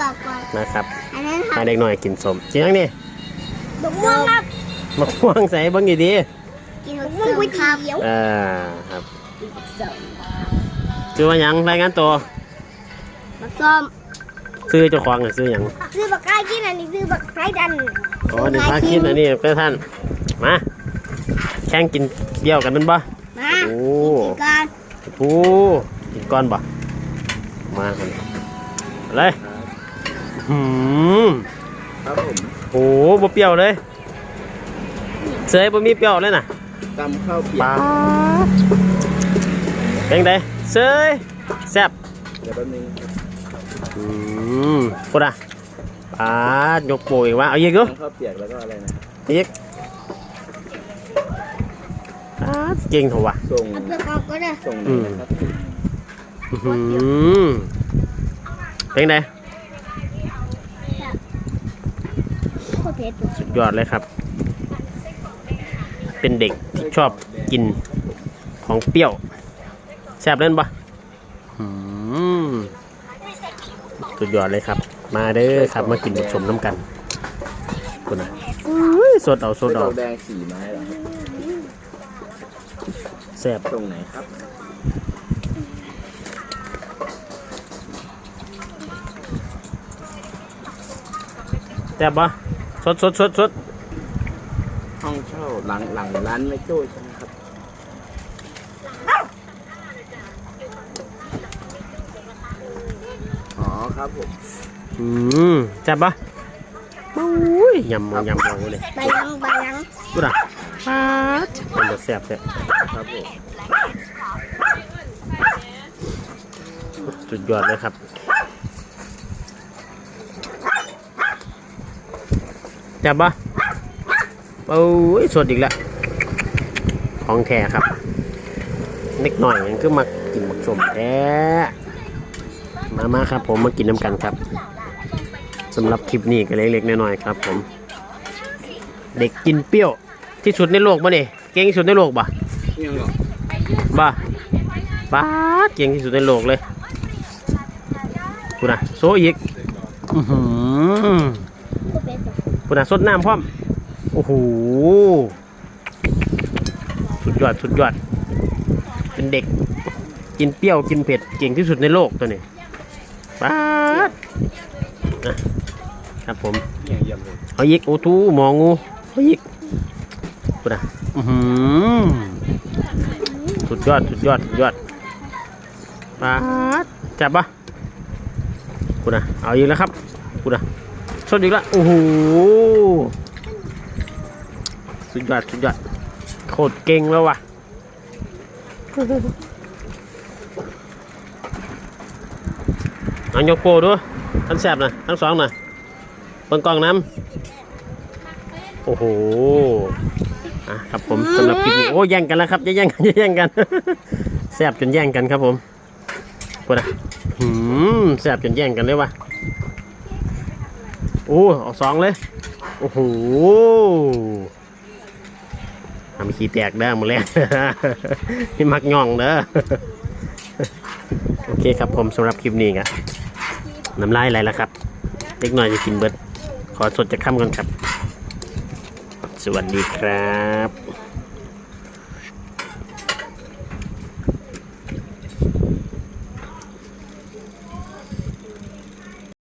หลักก่อนนะครับอันนั้นให้เด็กหน่อยกินสมจริงยังนี่บกม่วงครับมะม่วงใส่เบิ่งดีดีกินบกม่วงก๋วยเตี๋ยวๆอ่าครับชื่อว่าหยังรายงานตัวบักส้มซื้อเจ้าของน่ะซื้อหยังซื้อบักไก่กินอันนี้ซื้อบักไก่ดันอ๋อเดี๋ยวพาคิดอันนี้เพื่อนท่านมาแข่งกินเบี้ยวกันนั่นบ่มาโอ้ กินกันโหกินก้อนบ่มากันเลย หืมครับผมโอ้โหบ่เปรี้ยวเลย เสยบ่มีเปรี้ยวเลยน่ะตำข้าวเปียปลากเป็นไงเสยแซ่บเดี๋ยวแป๊บนึงอืมพูดอะปลายกโปรอีกว่าเอาอีกเหรอตำข้าวเปียกแล้วก็อะไรนะอีกปลาเก่งเถอะวะ ส่งเอาเปลือกออกก็ได้ส่งไหนนะครับอื้อหือเป็นไง สุดยอดเลยครับ เป็นเด็กที่ชอบกินของเปรี้ยวแซ่บเล่นปะอืมสุดยอดเลยครับ มาเด้อครับมากินชมน้ำกันคุณนะอุ้ยสดเอาสไส้ดกรเอาอกแดงสี่ไม้เหรอครับแซ่บส่งไหนครับแซ่บปะ สดสดสดสดห้องเช่าหลังหลังร้านไม่โจ้ใช่ไหมครับ อ๋อครับผม อืมแซ่บปะอุ้ยยำยำเอาเลยใบยังใบยังกูน่ะปาดมันจะแซ่บแซ่บครับผมสุดยอดเลยครับ จับปะโอ้ยสดอีกแล้วของแท้ครับเล็กหน่อยมันก็มากินหมักสมแท้มามาครับ ผมมากินน้ำกันครับสำหรับคลิปนี้ก็เล็กๆน้อยๆครับ ผม เด็กกินเปรี้ยว ที่สุดในโลกปะนี่เก่งที่สุดในโลกปะยังเหรอบ้าป้าดเก่งที่สุดในโลกเลยกูนะโซอีก อือหือโคตรเผ็ ดกูนะสดน้ำพร้อม โอ้โห สุดยอดสุดยอด เป็นเด็ก กินเปรี้ยวกินเผ็ดเก่งที่สุดในโลกตัวนี้ป้าดนะครับผมเยี่ยมเลยเอาอีกโอ้ทูหมองูเอาอีกกูนะอือหือสุดยอดสุดยอดสุดยอดป้าดจับปะกูนะเอาอีกแล้วครับกูนะ สดอีกแล้วโอ้โหสุดยอดสุดยอดโคตรเก่งแล้วว่ะเอายกโปรดูทั้งแสบนะทั้งสองนะเปิงกล้องน้ำโอ้โหอะครับผมสำหรับคลิปนี้โอ้แย่งกันแล้วครับย่าแย่งกันแย่งกันแสบจนแย่งกันครับผมกูนะหืมแสบจนแย่งกันเลยว่ะ โอ้เอาสองเลย โอ้โหทำขี้แตกได้หมดแล้วนี่มักย่องเด้อโอเคครับผมสำหรับคลิปนี้ครับน้ำลายไหลแล้วครับ เล็กน้อยจะกินเบิด ขอสดจะค่ำก่อนครับ สวัสดีครับ